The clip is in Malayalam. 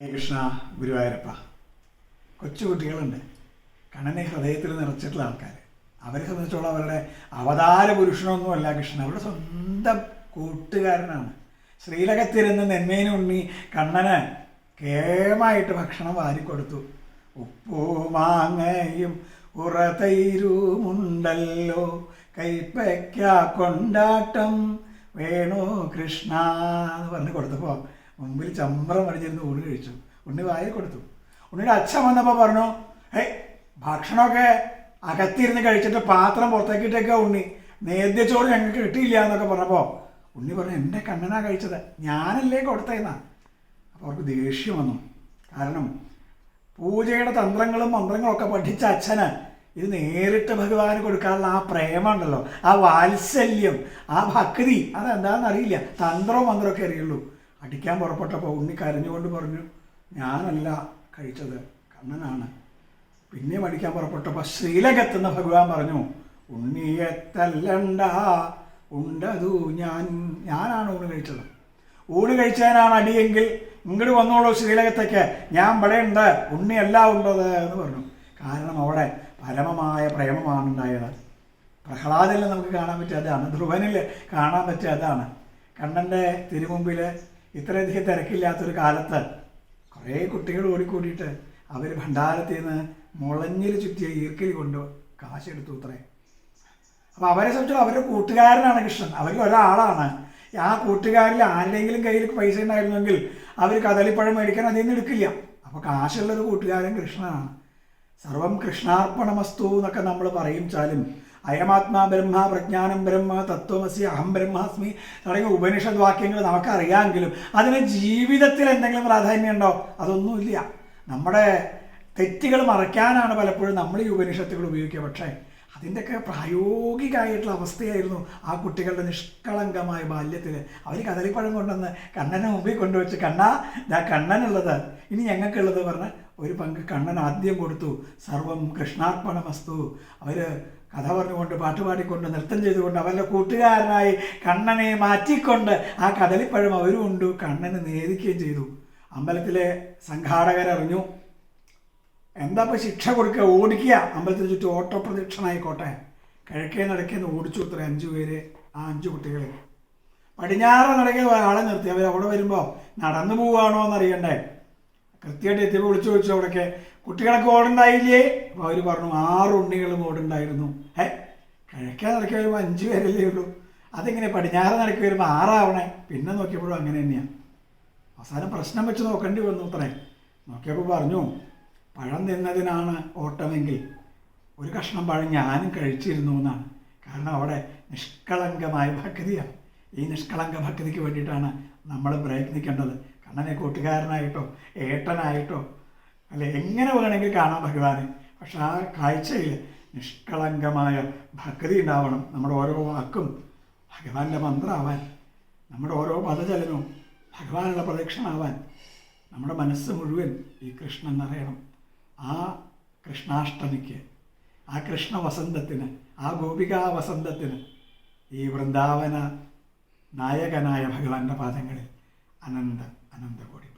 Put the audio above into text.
കൃഷ്ണ ഗുരുവായൂരപ്പ. കൊച്ചുകുട്ടികളുണ്ട് കണ്ണനെ ഹൃദയത്തിൽ നിറച്ചിട്ടുള്ള ആൾക്കാർ അവരെ സംബന്ധിച്ചോളം അവരുടെ അവതാര പുരുഷനൊന്നുമല്ല കൃഷ്ണൻ. അവരുടെ സ്വന്തം കൂട്ടുകാരനാണ്. ശ്രീലകത്തിരുന്ന് നെന്മേനുണ്ണി കണ്ണന് കേമായിട്ട് ഭക്ഷണം വാരിക്കൊടുത്തു. ഉപ്പൂ മാങ്ങയും ഉറതൈരുമുണ്ടല്ലോ കൈപ്പയ്ക്ക കൊണ്ടാട്ടം വേണു കൃഷ്ണ എന്ന് പറഞ്ഞു കൊടുത്തപ്പോൾ മുമ്പിൽ ചമ്പ്രം അടിച്ചിരുന്ന് ഊണ് കഴിച്ചു. ഉണ്ണി വായിൽ കൊടുത്തു. ഉണ്ണിയുടെ അച്ഛൻ വന്നപ്പോൾ പറഞ്ഞു ഹേ ഭക്ഷണമൊക്കെ അകത്തിരുന്ന് കഴിച്ചിട്ട് പാത്രം പുറത്തേക്കിട്ടേക്കാ ഉണ്ണി. നേദ്യച്ചോറ് ഞങ്ങൾക്ക് കിട്ടിയില്ല എന്നൊക്കെ പറഞ്ഞപ്പോൾ ഉണ്ണി പറഞ്ഞു എന്റെ കണ്ണനാ കഴിച്ചത്. ഞാനല്ലേ കൊടുത്തേന്നാ. അപ്പോൾ അവർക്ക് ദേഷ്യം വന്നു. കാരണം പൂജയുടെ തന്ത്രങ്ങളും മന്ത്രങ്ങളും ഒക്കെ പഠിച്ച അച്ഛന് ഇത് നേരിട്ട് ഭഗവാന് കൊടുക്കാനുള്ള ആ പ്രേമമുണ്ടല്ലോ ആ വാത്സല്യം ആ ഭക്തി അതെന്താണെന്ന് അറിയില്ല തന്ത്രവും മന്ത്രമൊക്കെ അറിയുള്ളൂ. അടിക്കാൻ പുറപ്പെട്ടപ്പോൾ ഉണ്ണി കരഞ്ഞുകൊണ്ട് പറഞ്ഞു ഞാനല്ല കഴിച്ചത് കണ്ണനാണ്. പിന്നെയും അടിക്കാൻ പുറപ്പെട്ടപ്പോൾ ശ്രീലകത്തുനിന്ന് ഭഗവാൻ പറഞ്ഞു ഉണ്ണിയെ തല്ലണ്ട ഉണ്ടതു ഞാൻ ഞാനാണ് ഊണ് കഴിച്ചത്. ഊണ് കഴിച്ചതിനാണ് അടിയെങ്കിൽ ഇങ്ങോട്ട് വന്നോളൂ ശ്രീലകത്തേക്ക് ഞാൻ ഇവിടെ ഉണ്ട് ഉണ്ണിയല്ല ഉള്ളത് എന്ന് പറഞ്ഞു. കാരണം അവിടെ പരമമായ പ്രേമമാണ് ഉണ്ടായത് പ്രഹ്ലാദിൽ നമുക്ക് കാണാൻ പറ്റിയ അതാണ് ധ്രുവനിൽ കാണാൻ പറ്റിയ അതാണ്. കണ്ണന്റെ തിരുമുമ്പിൽ ഇത്രയധികം തിരക്കില്ലാത്തൊരു കാലത്ത് കുറേ കുട്ടികൾ ഓടിക്കൂടിയിട്ട് അവർ ഭണ്ഡാരത്തിൽ നിന്ന് മുളഞ്ഞിൽ ചുറ്റിയ ഈർക്കിൽ കൊണ്ട് കാശെടുത്തു അത്രേ. അപ്പോൾ അവരെ സംബന്ധിച്ച് അവരുടെ കൂട്ടുകാരനാണ് കൃഷ്ണൻ. അവർ ഒരാളാണ്. ആ കൂട്ടുകാരിൽ ആരുടെയെങ്കിലും കയ്യിൽ പൈസ ഉണ്ടായിരുന്നെങ്കിൽ അവർ കദളിപ്പഴം മേടിക്കാൻ അതിൽ നിന്ന് എടുക്കില്ല. അപ്പോൾ കാശുള്ളൊരു കൂട്ടുകാരൻ കൃഷ്ണനാണ്. സർവം കൃഷ്ണാർപ്പണമസ്തു എന്നൊക്കെ നമ്മൾ പറയും ചാലും അയമാത്മാ ബ്രഹ്മ പ്രജ്ഞാനം ബ്രഹ്മ തത്വമസി അഹം ബ്രഹ്മാസ്മി തുടങ്ങിയ ഉപനിഷത് വാക്യങ്ങൾ നമുക്കറിയാമെങ്കിലും അതിന് ജീവിതത്തിൽ എന്തെങ്കിലും പ്രാധാന്യം ഉണ്ടോ അതൊന്നുമില്ല. നമ്മുടെ തെറ്റുകൾ മറയ്ക്കാനാണ് പലപ്പോഴും നമ്മൾ ഈ ഉപനിഷത്തുകൾ ഉപയോഗിക്കുക. പക്ഷേ അതിന്റെയൊക്കെ പ്രായോഗികമായിട്ടുള്ള അവസ്ഥയായിരുന്നു ആ കുട്ടികളുടെ നിഷ്കളങ്കമായ ബാല്യത്തിൽ. അവർ കദളിപ്പഴം കൊണ്ടുവന്ന് കണ്ണനെ മുമ്പിൽ കൊണ്ടുവച്ച് കണ്ണാ ഇതാ കണ്ണനുള്ളത്. ഇനി ഞങ്ങൾക്കുള്ളത് പറഞ്ഞ് ഒരു പങ്ക് കണ്ണൻ ആദ്യം കൊടുത്തു. സർവം കൃഷ്ണാർപ്പണമസ്തു. അവർ കഥ പറഞ്ഞുകൊണ്ട് പാട്ട് പാടിക്കൊണ്ട് നൃത്തം ചെയ്തുകൊണ്ട് അവരുടെ കൂട്ടുകാരനായി കണ്ണനെ മാറ്റിക്കൊണ്ട് ആ കദളിപ്പഴം അവരും ഉണ്ട്. കണ്ണന് നേദിക്കുകയും ചെയ്തു. അമ്പലത്തിലെ സംഘാടകരറിഞ്ഞു എന്താ ഇപ്പോൾ ശിക്ഷ കൊടുക്കുക? ഓടിക്കുക. അമ്പലത്തിന് ചുറ്റും ഓട്ടപ്രദക്ഷിണായിക്കോട്ടെ. കിഴക്കേ നടക്കേന്ന് ഓടിച്ചു ഇത്ര അഞ്ചു പേര് ആ അഞ്ചു കുട്ടികളെ. പടിഞ്ഞാറ് നടക്കേ ഒരാളെ നിർത്തി. അവർ അവിടെ വരുമ്പോൾ നടന്നു പോവുകയാണോ എന്നറിയണ്ടേ? കൃത്യമായിട്ട് എത്തിയപ്പോൾ വിളിച്ചു ചോദിച്ചു അവിടെയൊക്കെ കുട്ടികളൊക്കെ ഓടുണ്ടായില്ലേ? അപ്പോൾ അവർ പറഞ്ഞു ആറ് ഉണ്ണികളും ഓടുണ്ടായിരുന്നു. ഏ കിഴക്കാൻ നടക്കി വരുമ്പോൾ അഞ്ച് പേരല്ലേ ഉള്ളൂ. അതിങ്ങനെ പടിഞ്ഞാറ് നടക്കി വരുമ്പോൾ ആറാവണേ? പിന്നെ നോക്കിയപ്പോഴും അങ്ങനെ തന്നെയാണ് അവസാനം പ്രശ്നം വെച്ച് നോക്കേണ്ടി വന്നു അത്രേ. നോക്കിയപ്പോൾ പറഞ്ഞു പഴം തിന്നതിനാണ് ഓട്ടമെങ്കിൽ ഒരു കഷ്ണം പഴം ഞാനും കഴിച്ചിരുന്നു എന്നാണ്. കാരണം അവിടെ നിഷ്കളങ്കമായ ഭക്തിയാണ് ഈ നിഷ്കളങ്ക ഭക്തിക്ക് വേണ്ടിയിട്ടാണ് നമ്മൾ പ്രയത്നിക്കേണ്ടത്. കണ്ണനെ കൂട്ടുകാരനായിട്ടോ ഏട്ടനായിട്ടോ അല്ലെ എങ്ങനെ വേണമെങ്കിൽ കാണാം ഭഗവാനെ. പക്ഷെ ആ കാഴ്ചയിൽ നിഷ്കളങ്കമായ ഭക്തി ഉണ്ടാവണം നമ്മുടെ ഓരോ വാക്കും. ഭഗവാന്റെ മന്ത്രമാവാൻ നമ്മുടെ ഓരോ പദചലനവും ഭഗവാനുള്ള പ്രദക്ഷിണമാവാൻ നമ്മുടെ മനസ്സ് മുഴുവൻ ഈ കൃഷ്ണൻ നിറയണം. ആ കൃഷ്ണാഷ്ടമിക്ക് ആ കൃഷ്ണ വസന്തത്തിന് ആ ഗോപികാ വസന്തത്തിന് ഈ വൃന്ദാവന നായകനായ ഭഗവാന്റെ പാദങ്ങളിൽ അനന്ത. আনন্দ করিব